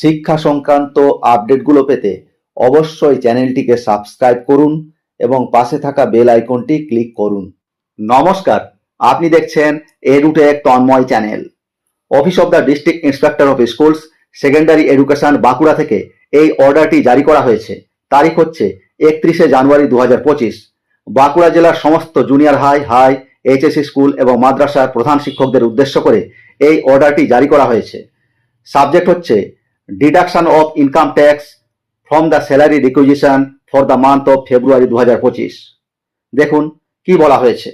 শিক্ষা সংক্রান্ত আপডেটগুলো পেতে অবশ্যই চ্যানেলটিকে সাবস্ক্রাইব করুন এবং পাশে থাকা বেল আইকনটি ক্লিক করুন। নমস্কার, আপনি দেখছেন Edutech Tanmay channel. Office of the district inspector of schools, secondary education Bankura থেকে এই অর্ডারটি জারি করা হয়েছে। তারিখ হচ্ছে একত্রিশে জানুয়ারি দু হাজার পঁচিশ। বাঁকুড়া জেলার সমস্ত junior high high, HSC school এবং মাদ্রাসার প্রধান শিক্ষকদের উদ্দেশ্য করে এই অর্ডারটি জারি করা হয়েছে। সাবজেক্ট হচ্ছে deduction of income tax from the salary requisition for the month of February দু দেখুন, কি বলা হয়েছে?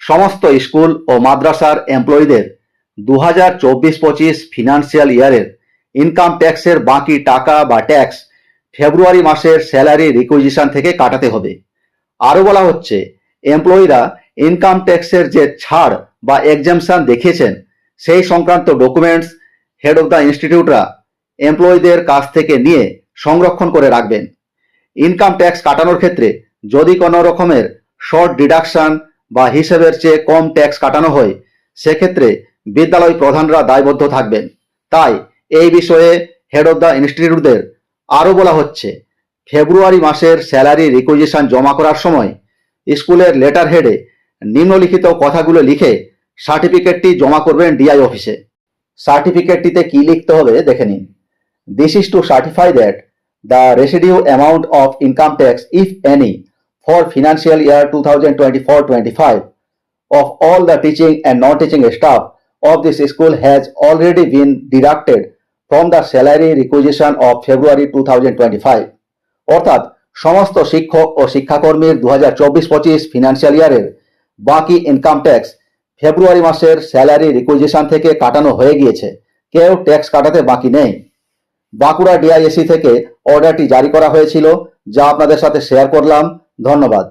সমস্ত স্কুল ও মাদ্রাসার এমপ্লয়ীদের দু হাজার চব্বিশ পঁচিশ ফিনান্সিয়াল ইয়ারের ইনকাম ট্যাক্সের বাকি টাকা বা ট্যাক্স ফেব্রুয়ারি মাসের স্যালারি রিকুইজিশন থেকে কাটাতে হবে। আরও বলা হচ্ছে এমপ্লয়িরা ইনকাম ট্যাক্সের যে ছাড় বা এক্সামশন দেখিয়েছেন, সেই সংক্রান্ত ডকুমেন্টস হেড অফ দ্য ইনস্টিটিউটরা এমপ্লয়ীদের কাছ থেকে নিয়ে সংরক্ষণ করে রাখবেন। ইনকাম ট্যাক্স কাটানোর ক্ষেত্রে যদি কোনো রকমের শর্ট ডিডাকশন বা হিসেবের চেয়ে কম ট্যাক্স কাটানো হয়, সেক্ষেত্রে বিদ্যালয় প্রধানরা দায়বদ্ধ থাকবেন। তাই এই বিষয়ে হেড অফ দ্য ইনস্টিটিউটদের আরও বলা হচ্ছে, ফেব্রুয়ারি মাসের স্যালারি রিকুইজিশন জমা করার সময় স্কুলের লেটার হেডে নিম্নলিখিত কথাগুলো লিখে সার্টিফিকেটটি জমা করবেন ডিআই অফিসে সার্টিফিকেটটিতে কি লিখতে হবে দেখে নিন। The residue amount of income tax if any for financial year two thousand twenty four twenty five of all the teaching and non-teaching staff of this school has already been deducted from the salary requisition of February 2025 অর্থাৎ সমস্ত শিক্ষক ও শিক্ষাকর্মীর দু হাজার চব্বিশ পঁচিশ financial ইয়ারের বাকি income tax ফেব্রুয়ারি মাসের স্যালারি রিকুইজিশন থেকে কাটানো হয়ে গিয়েছে। কেউ ট্যাক্স কাটাতে বাকি নেই। বাঁকুড়া ডিআইএসি থেকে অর্ডারটি জারি করা হয়েছিল যা আপনাদের সাথে শেয়ার করলাম। ধন্যবাদ।